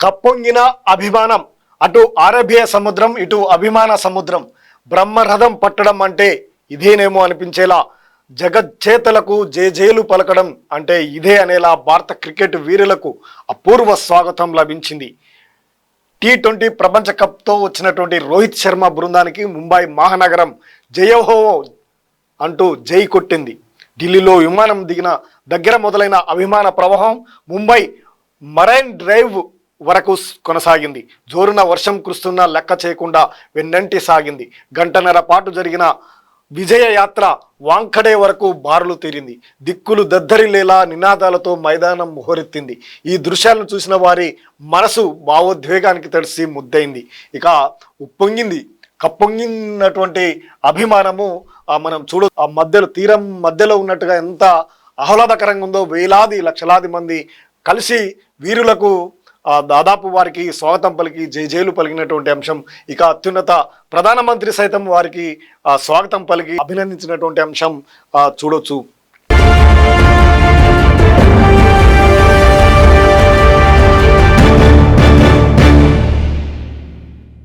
కప్పొంగిన అభిమానం. అటు అరేబియా సముద్రం ఇటు అభిమాన సముద్రం. బ్రహ్మరథం పట్టడం అంటే ఇదేనేమో అనిపించేలా జగజ్చేతలకు జేజేలు పలకడం అంటే ఇదే అనేలా భారత క్రికెట్ వీరులకు అపూర్వ స్వాగతం లభించింది. టీ ట్వంటీ ప్రపంచ కప్తో వచ్చినటువంటి రోహిత్ శర్మ బృందానికి ముంబై మహానగరం జయహో అంటూ జై కొట్టింది. ఢిల్లీలో విమానం దిగిన దగ్గర మొదలైన అభిమాన ప్రవాహం ముంబై మరైన్ డ్రైవ్ వరకు కొనసాగింది. జోరున వర్షం కురుస్తున్నా లెక్క చేయకుండా వెన్నంటి సాగింది. గంటన్నర పాటు జరిగిన విజయ యాత్ర వాంఖడే వరకు బారులు తీరింది. దిక్కులు దద్దరిలేలా నినాదాలతో మైదానం మొహరెత్తింది. ఈ దృశ్యాలను చూసిన వారి మనసు భావోద్వేగానికి తడిసి ముద్దయింది. ఇక ఉప్పొంగింది కప్పొంగినటువంటి అభిమానము మనం చూడు ఆ మధ్యలో తీరం మధ్యలో ఉన్నట్టుగా ఎంత ఆహ్లాదకరంగా ఉందో వేలాది లక్షలాది మంది కలిసి వీరులకు దాదాపు వారికి స్వాగతం పలికి జైలు పలికినటువంటి అంశం. ఇక అత్యున్నత ప్రధానమంత్రి సైతం వారికి స్వాగతం పలికి అభినందించినటువంటి అంశం చూడొచ్చు.